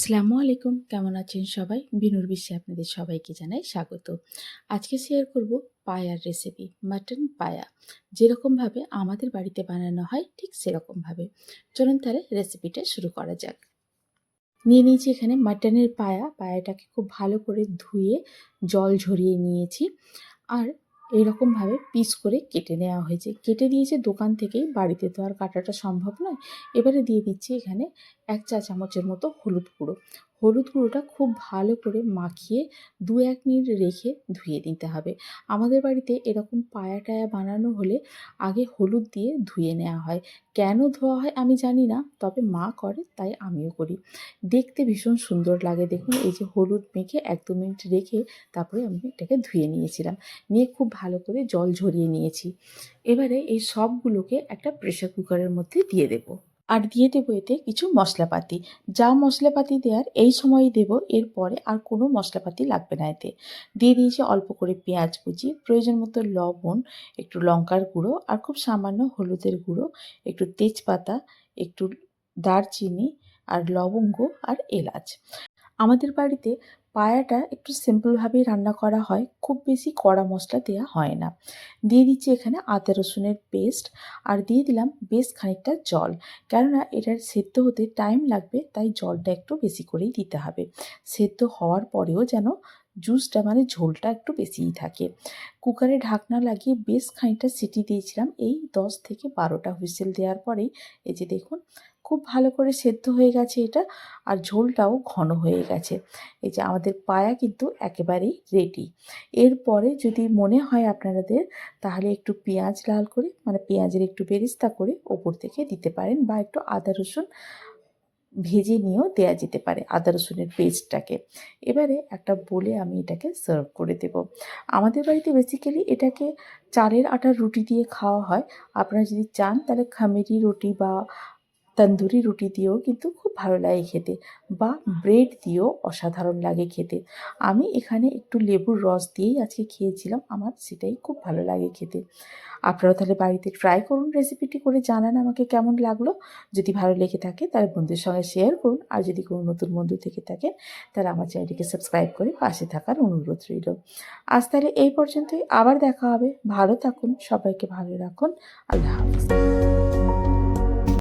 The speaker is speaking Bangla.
আসসালামু আলাইকুম। কেমন আছেন সবাই? বিনুর বিশ্বে আপনাদের সবাইকে জানাই স্বাগত। আজকে শেয়ার করব পায়ার রেসিপি মাটন পায়া। যেরকমভাবে আমাদের বাড়িতে বানানো হয়, ঠিক সেরকমভাবে চলুন তাহলে রেসিপিটা শুরু করা যাক। নিয়ে নিয়েছি এখানে মাটনের পায়া। পায়াটাকে খুব ভালো করে ধুয়ে জল ঝরিয়ে নিয়েছি। আর এইরকমভাবে পিস করে কেটে নেওয়া হয়েছে। কেটে দিয়েছে দোকান থেকেই, বাড়িতে তো আর কাটাটা সম্ভব নয়। এবারে দিয়ে দিচ্ছি এখানে এক চা চামচের মতো হলুদ গুঁড়ো। হলুদ গুঁড়োটা খুব ভালো করে মাখিয়ে দু এক মিনিট রেখে ধুয়ে দিতে হবে। আমাদের বাড়িতে এরকম পায়া টায়া বানানো হলে আগে হলুদ দিয়ে ধুয়ে নেওয়া হয়। কেন ধোয়া হয় আমি জানি না, তবে মা করে তাই আমিও করি। দেখতে ভীষণ সুন্দর লাগে দেখুন, এই যে হলুদ মেখে এক দু মিনিট রেখে তারপরে আমি এটাকে ধুয়ে নিয়েছিলাম। নিয়ে খুব ভালো করে জল ঝরিয়ে নিয়েছি। এবারে এই সবগুলোকে একটা প্রেশার কুকারের মধ্যে দিয়ে দেবো। আর দিয়ে দেবো এতে কিছু মশলাপাতি। যা মশলাপাতি দেওয়ার এই সময় দেবো, এরপরে আর কোনো মশলাপাতি লাগবে না এতে। দিয়ে দিয়েছি অল্প করে পেঁয়াজ কুচি, প্রয়োজন মতো লবণ, একটু লঙ্কার গুঁড়ো আর খুব সামান্য হলুদের গুঁড়ো, একটু তেজপাতা, একটু দারচিনি আর লবঙ্গ আর এলাচ। আমাদের বাড়িতে পায়াটা একটু সিম্পলভাবেই রান্না করা হয়, খুব বেশি কড়া মশলা দেওয়া হয় না। দিয়ে দিচ্ছি এখানে আদা রসুনের পেস্ট আর দিয়ে দিলাম বেশ খানিকটা জল। কেননা এটার সেদ্ধ হতে টাইম লাগবে, তাই জলটা একটু বেশি করেই দিতে হবে। সেদ্ধ হওয়ার পরেও যেন জুসটা মানে ঝোলটা একটু বেশিই থাকে। কুকারে ঢাকনা লাগিয়ে বেশ খানিকটা সিটি দিয়েছিলাম। এই দশ থেকে বারোটা হুইসেল দেওয়ার পরেই এই যে দেখুন খুব ভালো করে সেদ্ধ হয়ে গেছে এটা আর ঝোলটাও ঘন হয়ে গেছে। এই যে আমাদের পায়া কিন্তু একেবারেই রেডি এরপরে যদি মনে হয় আপনাদের তাহলে একটু পেঁয়াজ লাল করে মানে পেঁয়াজের একটু বেরিস্তা করে ওপর থেকে দিতে পারেন বা একটু আদা রসুন ভেজে নিয়েও দেয়া যেতে পারে আদা রসুনের পেস্টটাকে এবারে একটা বলে আমি এটাকে সার্ভ করে দেব। আমাদের বাড়িতে বেসিক্যালি এটাকে চালের আটার রুটি দিয়ে খাওয়া হয়। আপনারা যদি চান তাহলে খামেরি রুটি বা তন্দুরি রুটি দিয়েও কিন্তু খুব ভালো লাগে খেতে বা ব্রেড দিয়েও অসাধারণ লাগে খেতে। আমি এখানে একটু লেবুর রস দিয়েই আজকে খেয়েছিলাম আমার সেটাই খুব ভালো লাগে খেতে। আপনারাও তাহলে বাড়িতে ট্রাই করুন রেসিপিটি করে জানান আমাকে কেমন লাগল। যদি ভালো লেগে থাকে তাহলে বন্ধুদের সঙ্গে শেয়ার করুন। আর যদি কোনো নতুন বন্ধু থেকে থাকে তাহলে আমার চ্যানেলটিকে সাবস্ক্রাইব করে পাশে থাকার অনুরোধ রইল। আজ তাহলে এই পর্যন্তই আবার দেখা হবে। ভালো থাকুন সবাইকে ভালো রাখুন। আল্লাহ হাফিজ।